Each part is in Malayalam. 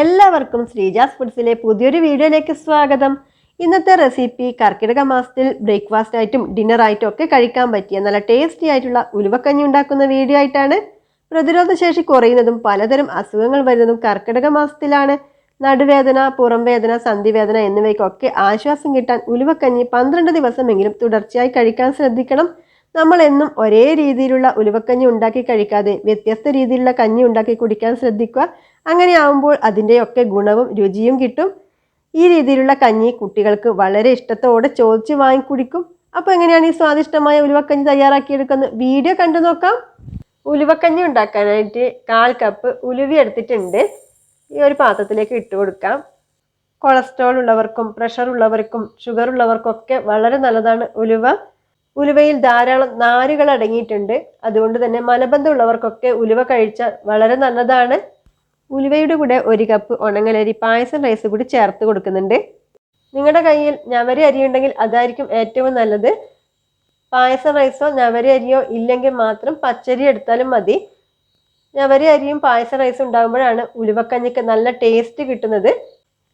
എല്ലാവർക്കും ശ്രീജാസ് ഫുഡ്സിലെ പുതിയൊരു വീഡിയോയിലേക്ക് സ്വാഗതം. ഇന്നത്തെ റെസിപ്പി കർക്കിടക മാസത്തിൽ ബ്രേക്ക്ഫാസ്റ്റ് ആയിട്ടും ഡിന്നർ ആയിട്ടും ഒക്കെ കഴിക്കാൻ പറ്റിയ നല്ല ടേസ്റ്റി ആയിട്ടുള്ള ഉലുവക്കഞ്ഞി ഉണ്ടാക്കുന്ന വീഡിയോ ആയിട്ടാണ്. പ്രതിരോധ ശേഷി കുറയുന്നതും പലതരം അസുഖങ്ങൾ വരുന്നതും കർക്കിടക മാസത്തിലാണ്. നടുവേദന പുറം വേദന സന്ധിവേദന എന്നിവയ്ക്കൊക്കെ ആശ്വാസം കിട്ടാൻ ഉലുവക്കഞ്ഞി പന്ത്രണ്ട് ദിവസമെങ്കിലും തുടർച്ചയായി കഴിക്കാൻ ശ്രദ്ധിക്കണം. നമ്മൾ എന്നും ഒരേ രീതിയിലുള്ള ഉലുവക്കഞ്ഞി ഉണ്ടാക്കി കഴിക്കാതെ വ്യത്യസ്ത രീതിയിലുള്ള കഞ്ഞി ഉണ്ടാക്കി കുടിക്കാൻ ശ്രദ്ധിക്കുക. അങ്ങനെ ആവുമ്പോൾ അതിന്റെയൊക്കെ ഗുണവും രുചിയും കിട്ടും. ഈ രീതിയിലുള്ള കഞ്ഞി കുട്ടികൾക്ക് വളരെ ഇഷ്ടത്തോടെ ചോദിച്ച് വാങ്ങി കുടിക്കും. അപ്പോൾ എങ്ങനെയാണ് ഈ സ്വാദിഷ്ടമായ ഉലുവക്കഞ്ഞി തയ്യാറാക്കിയെടുക്കുന്നത്? വീഡിയോ കണ്ടു നോക്കാം. ഉലുവക്കഞ്ഞി ഉണ്ടാക്കാനായിട്ട് കാൽ കപ്പ് ഉലുവി എടുത്തിട്ടുണ്ട്. ഈ ഒരു പാത്രത്തിലേക്ക് ഇട്ട് കൊടുക്കാം. കൊളസ്ട്രോൾ ഉള്ളവർക്കും പ്രഷർ ഉള്ളവർക്കും ഷുഗർ ഉള്ളവർക്കൊക്കെ വളരെ നല്ലതാണ് ഉലുവ. ഉലുവയിൽ ധാരാളം നാരുകൾ അടങ്ങിയിട്ടുണ്ട്. അതുകൊണ്ട് തന്നെ മലബന്ധം ഉള്ളവർക്കൊക്കെ ഉലുവ കഴിച്ചാൽ വളരെ നല്ലതാണ്. ഉലുവയുടെ കൂടെ ഒരു കപ്പ് ഉണങ്ങലരി പായസം റൈസ് കൂടി ചേർത്ത് കൊടുക്കുന്നുണ്ട്. നിങ്ങളുടെ കയ്യിൽ ഞവരി അരി ഉണ്ടെങ്കിൽ അതായിരിക്കും ഏറ്റവും നല്ലത്. പായസം റൈസോ ഞവരി അരിയോ ഇല്ലെങ്കിൽ മാത്രം പച്ചരി എടുത്താലും മതി. ഞവരി അരിയും പായസം റൈസും ഉണ്ടാകുമ്പോഴാണ് ഉലുവക്കഞ്ഞിക്ക് നല്ല ടേസ്റ്റ് കിട്ടുന്നത്.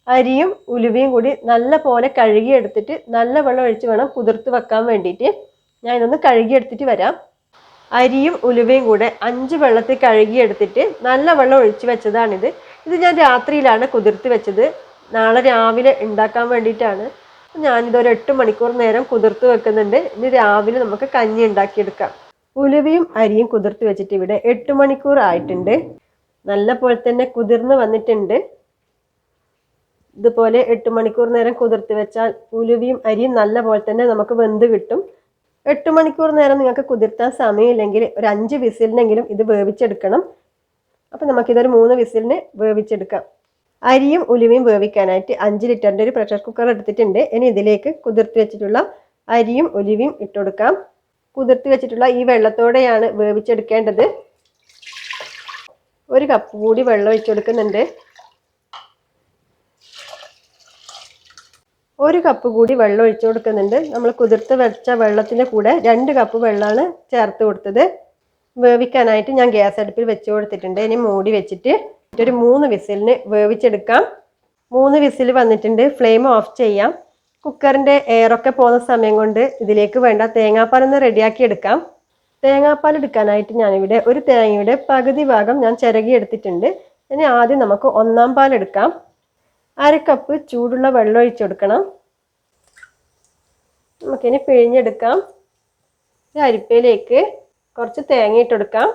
അരിയും ഉലുവയും കൂടി നല്ല പോലെ കഴുകിയെടുത്തിട്ട് നല്ല വെള്ളം ഒഴിച്ച് വേണം കുതിർത്ത് വെക്കാൻ വേണ്ടിയിട്ട്. ഞാൻ ഇതൊന്ന് കഴുകിയെടുത്തിട്ട് വരാം. അരിയും ഉലുവയും കൂടെ അഞ്ച് വെള്ളത്തിൽ കഴുകിയെടുത്തിട്ട് നല്ല വെള്ളം ഒഴിച്ചു വെച്ചതാണിത്. ഇത് ഞാൻ രാത്രിയിലാണ് കുതിർത്ത് വെച്ചത്. നാളെ രാവിലെ ഉണ്ടാക്കാൻ വേണ്ടിയിട്ടാണ്. ഒരു എട്ട് മണിക്കൂർ നേരം കുതിർത്ത് വെക്കുന്നുണ്ട്. ഇനി രാവിലെ നമുക്ക് കഞ്ഞി ഉണ്ടാക്കിയെടുക്കാം. ഉലുവയും അരിയും കുതിർത്ത് വെച്ചിട്ട് ഇവിടെ എട്ട് മണിക്കൂർ ആയിട്ടുണ്ട്. നല്ല പോലെ തന്നെ കുതിർന്ന് വന്നിട്ടുണ്ട്. ഇതുപോലെ എട്ട് മണിക്കൂർ നേരം കുതിർത്ത് വെച്ചാൽ ഉലുവയും അരിയും നല്ല പോലെ തന്നെ നമുക്ക് വെന്ത് കിട്ടും. എട്ട് മണിക്കൂർ നേരം നിങ്ങൾക്ക് കുതിർത്താൻ സമയമില്ലെങ്കിൽ ഒരു അഞ്ച് വിസിലിനെങ്കിലും ഇത് വേവിച്ചെടുക്കണം. അപ്പം നമുക്കിതൊരു മൂന്ന് വിസിലിന് വേവിച്ചെടുക്കാം. അരിയും ഉലുവയും വേവിക്കാനായിട്ട് അഞ്ച് ലിറ്ററിന്റെ ഒരു പ്രഷർ കുക്കർ എടുത്തിട്ടുണ്ട്. ഇനി ഇതിലേക്ക് കുതിർത്ത് വെച്ചിട്ടുള്ള അരിയും ഉലുവയും ഇട്ടുകൊടുക്കാം കുതിർത്ത് വെച്ചിട്ടുള്ള ഈ വെള്ളത്തോടെയാണ് വേവിച്ചെടുക്കേണ്ടത്. ഒരു കപ്പ് കൂടി വെള്ളം ഒഴിച്ചു ഒരു കപ്പ് കൂടി വെള്ളം ഒഴിച്ചു കൊടുക്കുന്നുണ്ട്. നമ്മൾ കുതിർത്ത് വെച്ച വെള്ളത്തിന്റെ കൂടെ രണ്ട് കപ്പ് വെള്ളമാണ് ചേർത്ത് കൊടുത്തത്. വേവിക്കാനായിട്ട് ഞാൻ ഗ്യാസ് അടുപ്പിൽ വെച്ച് കൊടുത്തിട്ടുണ്ട്. ഇനി മൂടി വെച്ചിട്ട് ഒരു മൂന്ന് വിസിലിന് വേവിച്ചെടുക്കാം. മൂന്ന് വിസിൽ വന്നിട്ടുണ്ട്. ഫ്ലെയിം ഓഫ് ചെയ്യാം. കുക്കറിന്റെ എയറൊക്കെ പോകുന്ന സമയം കൊണ്ട് ഇതിലേക്ക് വേണ്ട തേങ്ങാപ്പാലൊന്ന് റെഡിയാക്കി എടുക്കാം. തേങ്ങാപ്പാൽ എടുക്കാനായിട്ട് ഞാനിവിടെ ഒരു തേങ്ങയുടെ പകുതി ഭാഗം ഞാൻ ചിരകി എടുത്തിട്ടുണ്ട്. ഇനി ആദ്യം നമുക്ക് ഒന്നാം പാൽ എടുക്കാം. അര കപ്പ് ചൂടുള്ള വെള്ളം ഒഴിച്ചു കൊടുക്കണം. നമുക്കിനി പിഴിഞ്ഞെടുക്കാം. അരിപ്പയിലേക്ക് കുറച്ച് തേങ്ങ ഇട്ടെടുക്കാം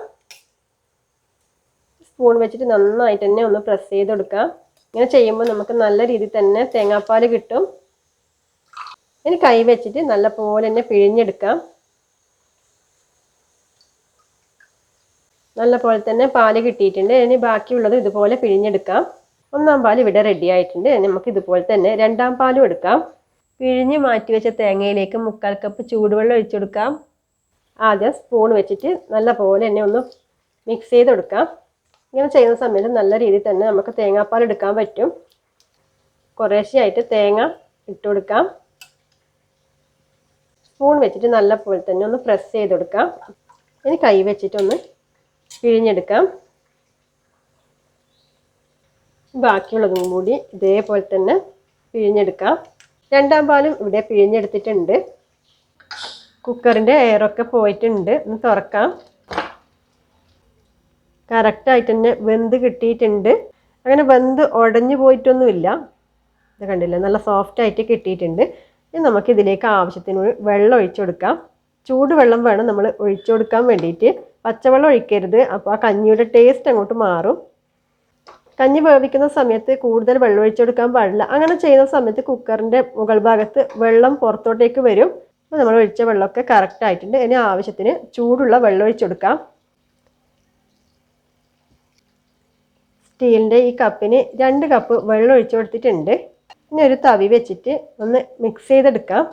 സ്പൂൺ വെച്ചിട്ട് നന്നായിട്ട് തന്നെ ഒന്ന് പ്രസ് ചെയ്ത് കൊടുക്കാം. ഇങ്ങനെ ചെയ്യുമ്പോൾ നമുക്ക് നല്ല രീതിയിൽ തന്നെ തേങ്ങാപ്പാൽ കിട്ടും. ഇനി കൈ വെച്ചിട്ട് നല്ല പോലെ തന്നെ പിഴിഞ്ഞെടുക്കാം. നല്ല പോലെ തന്നെ പാൽ കിട്ടിയിട്ടുണ്ട്. ഇനി ബാക്കിയുള്ളത് ഇതുപോലെ പിഴിഞ്ഞെടുക്കാം. ഒന്നാം പാൽ ഇവിടെ റെഡി ആയിട്ടുണ്ട്. നമുക്ക് ഇതുപോലെ തന്നെ രണ്ടാം പാലും എടുക്കാം. പിഴിഞ്ഞ് മാറ്റി വെച്ച തേങ്ങയിലേക്ക് മുക്കാൽ കപ്പ് ചൂടുവെള്ളം ഒഴിച്ചു കൊടുക്കാം. ആദ്യം സ്പൂൺ വെച്ചിട്ട് നല്ല പോലെ തന്നെ ഒന്ന് മിക്സ് ചെയ്ത് കൊടുക്കാം. ഇങ്ങനെ ചെയ്യുന്ന സമയത്ത് നല്ല രീതിയിൽ തന്നെ നമുക്ക് തേങ്ങാപ്പാൽ എടുക്കാൻ പറ്റും. കുറേശ്ശെയായിട്ട് തേങ്ങ ഇട്ട് കൊടുക്കാം. സ്പൂൺ വെച്ചിട്ട് നല്ല പോലെ തന്നെ ഒന്ന് പ്രസ് ചെയ്ത് കൊടുക്കാം. ഇനി കൈ വെച്ചിട്ടൊന്ന് പിഴിഞ്ഞെടുക്കാം. ബാക്കിയുള്ളതും കൂടി ഇതേപോലെ തന്നെ പിഴിഞ്ഞെടുക്കാം. രണ്ടാം പാലും ഇവിടെ പിഴിഞ്ഞെടുത്തിട്ടുണ്ട്. കുക്കറിന്റെ എയറൊക്കെ പോയിട്ടുണ്ട്. ഒന്ന് തുറക്കാം. കറക്റ്റായിട്ട് തന്നെ വെന്ത് കിട്ടിയിട്ടുണ്ട്. അങ്ങനെ വെന്ത് ഉടഞ്ഞു പോയിട്ടൊന്നുമില്ല. ഇത് കണ്ടില്ല? നല്ല സോഫ്റ്റായിട്ട് കിട്ടിയിട്ടുണ്ട്. ഇനി നമുക്ക് ഇതിലേക്ക് ആവശ്യത്തിന് വെള്ളം ഒഴിച്ചു കൊടുക്കാം. ചൂടുവെള്ളം വേണം നമ്മൾ ഒഴിച്ചു കൊടുക്കാൻ വേണ്ടിയിട്ട്. പച്ചവെള്ളം ഒഴിക്കരുത്. അപ്പോൾ ആ കഞ്ഞിയുടെ ടേസ്റ്റ് അങ്ങോട്ട് മാറും. കഞ്ഞി വേവിക്കുന്ന സമയത്ത് കൂടുതൽ വെള്ളം ഒഴിച്ചു കൊടുക്കാൻ പാടില്ല. അങ്ങനെ ചെയ്യുന്ന സമയത്ത് കുക്കറിന്റെ മുകൾ ഭാഗത്ത് വെള്ളം പുറത്തോട്ടേക്ക് വരും. അപ്പോൾ നമ്മൾ ഒഴിച്ച വെള്ളമൊക്കെ കറക്റ്റ് ആയിട്ടുണ്ട്. ഇനി ആവശ്യത്തിന് ചൂടുള്ള വെള്ളം ഒഴിച്ചു കൊടുക്കാം സ്റ്റീലിന്റെ ഈ കപ്പിന് രണ്ട് കപ്പ് വെള്ളം ഒഴിച്ചു കൊടുത്തിട്ടുണ്ട്. ഇനി ഒരു തവി വെച്ചിട്ട് ഒന്ന് മിക്സ് ചെയ്തെടുക്കാം.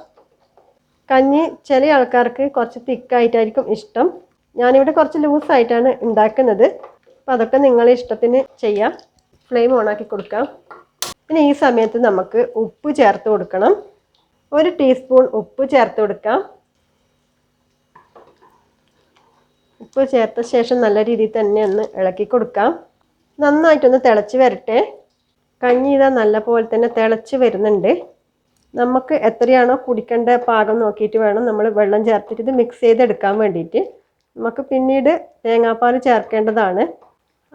കഞ്ഞി ചില ആൾക്കാർക്ക് കുറച്ച് തിക്കായിട്ടായിരിക്കും ഇഷ്ടം. ഞാനിവിടെ കുറച്ച് ലൂസായിട്ടാണ് ഉണ്ടാക്കുന്നത്. അപ്പോൾ അതൊക്കെ നിങ്ങളെ ഇഷ്ടത്തിന് ചെയ്യാം. ഫ്ലെയിം ഓണാക്കി കൊടുക്കാം. പിന്നെ ഈ സമയത്ത് നമുക്ക് ഉപ്പ് ചേർത്ത് കൊടുക്കണം. ഒരു ടീസ്പൂൺ ഉപ്പ് ചേർത്ത് കൊടുക്കാം. ഉപ്പ് ചേർത്ത ശേഷം നല്ല രീതിയിൽ തന്നെ ഒന്ന് ഇളക്കി കൊടുക്കാം. നന്നായിട്ടൊന്ന് തിളച്ച് വരട്ടെ. കഞ്ഞി ഇതാ നല്ല പോലെ തന്നെ തിളച്ച് വരുന്നുണ്ട്. നമുക്ക് എത്രയാണോ കുടിക്കേണ്ട പാകം നോക്കിയിട്ട് വേണം നമ്മൾ വെള്ളം ചേർത്തിട്ട് ഇത് മിക്സ് ചെയ്തെടുക്കാൻ വേണ്ടിയിട്ട്. നമുക്ക് പിന്നീട് തേങ്ങാപ്പാൽ ചേർക്കേണ്ടതാണ്.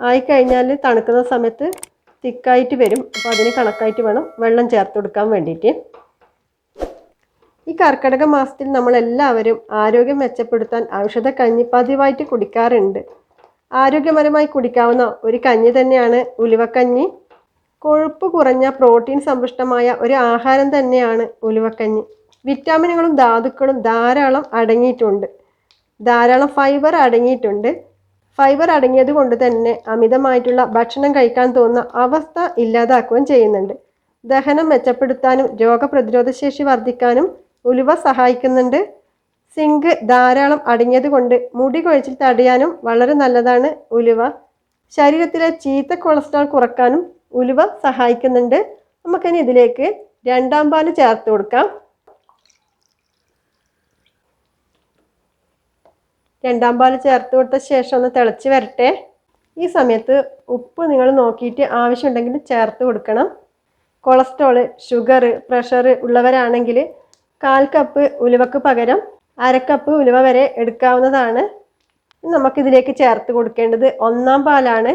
ആയിക്കഴിഞ്ഞാൽ തണുക്കുന്ന സമയത്ത് തിക്കായിട്ട് വരും. അപ്പോൾ അതിന് കണക്കായിട്ട് വേണം വെള്ളം ചേർത്ത് കൊടുക്കാൻ വേണ്ടിയിട്ട്. ഈ കർക്കിടക മാസത്തിൽ നമ്മളെല്ലാവരും ആരോഗ്യം മെച്ചപ്പെടുത്താൻ ഔഷധ കഞ്ഞി പതിവായിട്ട് കുടിക്കാറുണ്ട്. ആരോഗ്യപരമായി കുടിക്കാവുന്ന ഒരു കഞ്ഞി തന്നെയാണ് ഉലുവക്കഞ്ഞി. കൊഴുപ്പ് കുറഞ്ഞ പ്രോട്ടീൻ സമ്പുഷ്ടമായ ഒരു ആഹാരം തന്നെയാണ് ഉലുവക്കഞ്ഞി. വിറ്റാമിനുകളും ധാതുക്കളും ധാരാളം അടങ്ങിയിട്ടുണ്ട്. ധാരാളം ഫൈബർ അടങ്ങിയിട്ടുണ്ട്. ഫൈബർ അടങ്ങിയത് കൊണ്ട് തന്നെ അമിതമായിട്ടുള്ള ഭക്ഷണം കഴിക്കാൻ തോന്നുന്ന അവസ്ഥ ഇല്ലാതാക്കുകയും ചെയ്യുന്നുണ്ട്. ദഹനം മെച്ചപ്പെടുത്താനും രോഗപ്രതിരോധ ശേഷി വർദ്ധിക്കാനും ഉലുവ സഹായിക്കുന്നുണ്ട്. സിങ്ക് ധാരാളം അടങ്ങിയത് കൊണ്ട് മുടി കൊഴിച്ചിൽ തടയാനും വളരെ നല്ലതാണ് ഉലുവ. ശരീരത്തിലെ ചീത്ത കൊളസ്ട്രോൾ കുറക്കാനും ഉലുവ സഹായിക്കുന്നുണ്ട്. നമുക്കിനി ഇതിലേക്ക് രണ്ടാം പാൽ ചേർത്ത് കൊടുക്കാം. രണ്ടാം പാൽ ചേർത്ത് കൊടുത്ത ശേഷം ഒന്ന് തിളച്ച് വരട്ടെ. ഈ സമയത്ത് ഉപ്പ് നിങ്ങൾ നോക്കിയിട്ട് ആവശ്യമുണ്ടെങ്കിൽ ചേർത്ത് കൊടുക്കണം. കൊളസ്ട്രോൾ ഷുഗർ പ്രഷർ ഉള്ളവരാണെങ്കിൽ കാൽ കപ്പ് ഉലുവക്ക് പകരം അരക്കപ്പ് ഉലുവ വരെ എടുക്കാവുന്നതാണ്. നമുക്കിതിലേക്ക് ചേർത്ത് കൊടുക്കേണ്ടത് ഒന്നാം പാലാണ്.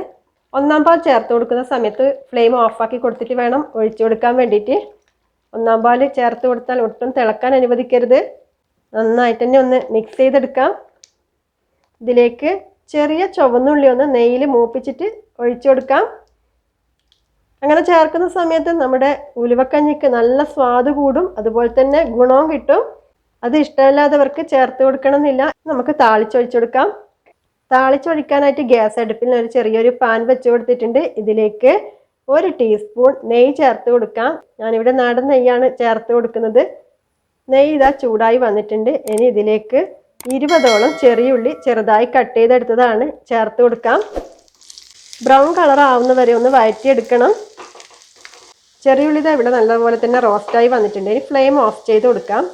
ഒന്നാം പാൽ ചേർത്ത് കൊടുക്കുന്ന സമയത്ത് ഫ്ലെയിം ഓഫാക്കി കൊടുത്തിട്ട് വേണം ഒഴിച്ചു കൊടുക്കാൻ വേണ്ടിയിട്ട്. ഒന്നാം പാൽ ചേർത്ത് കൊടുത്താൽ ഒട്ടും തിളക്കാൻ അനുവദിക്കരുത്. നന്നായിട്ട് തന്നെ ഒന്ന് മിക്സ് ചെയ്തെടുക്കാം. ഇതിലേക്ക് ചെറിയ ചുവന്നുള്ളി ഒന്ന് നെയ്യിൽ മൂപ്പിച്ചിട്ട് ഒഴിച്ചു കൊടുക്കാം. അങ്ങനെ ചേർക്കുന്ന സമയത്ത് നമ്മുടെ ഉലുവക്കഞ്ഞിക്ക് നല്ല സ്വാദ് കൂടും. അതുപോലെ തന്നെ ഗുണവും കിട്ടും. അത് ഇഷ്ടമില്ലാത്തവർക്ക് ചേർത്ത് കൊടുക്കണമെന്നില്ല. നമുക്ക് താളിച്ചൊഴിച്ചു കൊടുക്കാം. താളിച്ചൊഴിക്കാനായിട്ട് ഗ്യാസ് അടുപ്പിൽ ഒരു ചെറിയൊരു പാൻ വെച്ച് കൊടുത്തിട്ടുണ്ട്. ഇതിലേക്ക് ഒരു ടീസ്പൂൺ നെയ്യ് ചേർത്ത് കൊടുക്കാം. ഞാനിവിടെ നാടൻ നെയ്യാണ് ചേർത്ത് കൊടുക്കുന്നത്. നെയ്യ് ഇതാ ചൂടായി വന്നിട്ടുണ്ട്. ഇനി ഇതിലേക്ക് ഇരുപതോളം ചെറിയ ഉള്ളി ചെറുതായി കട്ട് ചെയ്തെടുത്തതാണ് ചേർത്ത് കൊടുക്കാം. ബ്രൗൺ കളർ ആവുന്ന വരെ ഒന്ന് വഴറ്റിയെടുക്കണം ചെറിയുള്ളി ഇതാ ഇവിടെ നല്ലപോലെ തന്നെ റോസ്റ്റായി വന്നിട്ടുണ്ട്. ഇനി ഫ്ലെയിം ഓഫ് ചെയ്ത് കൊടുക്കാം.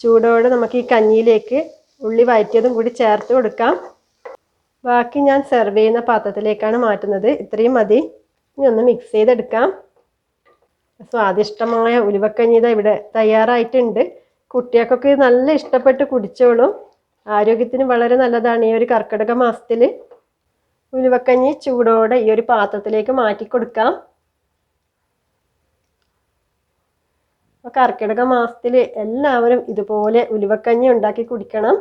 ചൂടോടെ നമുക്ക് ഈ കഞ്ഞിയിലേക്ക് ഉള്ളി വഴറ്റിയതും കൂടി ചേർത്ത് കൊടുക്കാം. ബാക്കി ഞാൻ സെർവ് ചെയ്യുന്ന പാത്രത്തിലേക്കാണ് മാറ്റുന്നത്. ഇത്രയും മതി. ഇനി ഒന്ന് മിക്സ് ചെയ്തെടുക്കാം. സ്വാദിഷ്ടമായ ഉലുവക്കഞ്ഞി ഇവിടെ തയ്യാറായിട്ടുണ്ട്. കുട്ടികൾക്കൊക്കെ നല്ല ഇഷ്ടപ്പെട്ട് കുടിച്ചോളും. ആരോഗ്യത്തിന് വളരെ നല്ലതാണ് ഈ ഒരു കർക്കിടക മാസത്തിൽ ഉലുവക്കഞ്ഞി ചൂടോടെ ഈ ഒരു പാത്രത്തിലേക്ക് മാറ്റി കൊടുക്കാം. കർക്കിടക മാസത്തിൽ എല്ലാവരും ഇതുപോലെ ഉലുവക്കഞ്ഞി ഉണ്ടാക്കി കുടിക്കണം.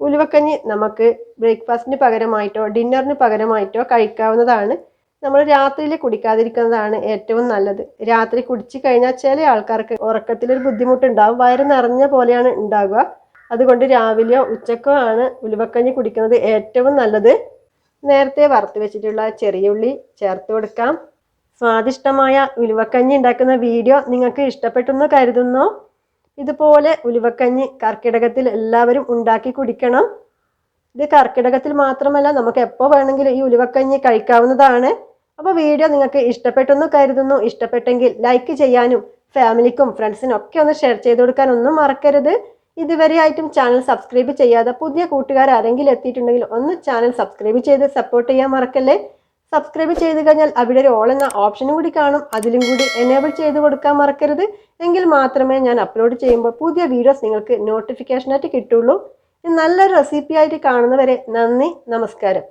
ഉലുവക്കഞ്ഞി നമുക്ക് ബ്രേക്ക്ഫാസ്റ്റിന് പകരമായിട്ടോ ഡിന്നറിന് പകരമായിട്ടോ കഴിക്കാവുന്നതാണ്. നമ്മൾ രാത്രിയിൽ കുടിക്കാതിരിക്കുന്നതാണ് ഏറ്റവും നല്ലത്. രാത്രി കുടിച്ചു കഴിഞ്ഞാൽ ചില ആൾക്കാർക്ക് ഉറക്കത്തിലൊരു ബുദ്ധിമുട്ടുണ്ടാവും. വയറ് നിറഞ്ഞ പോലെയാണ് ഉണ്ടാവുക. അതുകൊണ്ട് രാവിലെയോ ഉച്ചക്കോ ആണ് ഉലുവക്കഞ്ഞി കുടിക്കുന്നത് ഏറ്റവും നല്ലത്. നേരത്തെ വറുത്ത് വെച്ചിട്ടുള്ള ചെറിയ ഉള്ളി ചേർത്ത് കൊടുക്കാം. സ്വാദിഷ്ടമായ ഉലുവക്കഞ്ഞി ഉണ്ടാക്കുന്ന വീഡിയോ നിങ്ങൾക്ക് ഇഷ്ടപ്പെട്ടെന്ന് കരുതുന്നു. ഇതുപോലെ ഉലുവക്കഞ്ഞി കർക്കിടകത്തിൽ എല്ലാവരും ഉണ്ടാക്കി കുടിക്കണം. ഇത് കർക്കിടകത്തിൽ മാത്രമല്ല നമുക്ക് എപ്പോൾ വേണമെങ്കിലും ഈ ഉലുവക്കഞ്ഞി കഴിക്കാവുന്നതാണ്. അപ്പോൾ വീഡിയോ നിങ്ങൾക്ക് ഇഷ്ടപ്പെട്ടെന്ന് കരുതുന്നു. ഇഷ്ടപ്പെട്ടെങ്കിൽ ലൈക്ക് ചെയ്യാനും ഫാമിലിക്കും ഫ്രണ്ട്സിനും ഒക്കെ ഒന്ന് ഷെയർ ചെയ്ത് കൊടുക്കാൻ ഒന്നും മറക്കരുത്. ഇതുവരെയായിട്ടും ചാനൽ സബ്സ്ക്രൈബ് ചെയ്യാതെ പുതിയ കൂട്ടുകാർ ആരെങ്കിലും എത്തിയിട്ടുണ്ടെങ്കിൽ ഒന്ന് ചാനൽ സബ്സ്ക്രൈബ് ചെയ്ത് സപ്പോർട്ട് ചെയ്യാൻ മറക്കല്ലേ? സബ്സ്ക്രൈബ് ചെയ്ത് കഴിഞ്ഞാൽ അവിടെ ഒരു ഓൾ എന്ന ഓപ്ഷനും കൂടി കാണും. അതിലും കൂടി എനേബിൾ ചെയ്ത് കൊടുക്കാൻ മറക്കരുത്. എങ്കിൽ മാത്രമേ ഞാൻ അപ്ലോഡ് ചെയ്യുമ്പോൾ പുതിയ വീഡിയോസ് നിങ്ങൾക്ക് നോട്ടിഫിക്കേഷനായിട്ട് കിട്ടുള്ളൂ. നല്ലൊരു റെസിപ്പി ആയിട്ട് കാണുന്നവരെ നന്ദി നമസ്കാരം.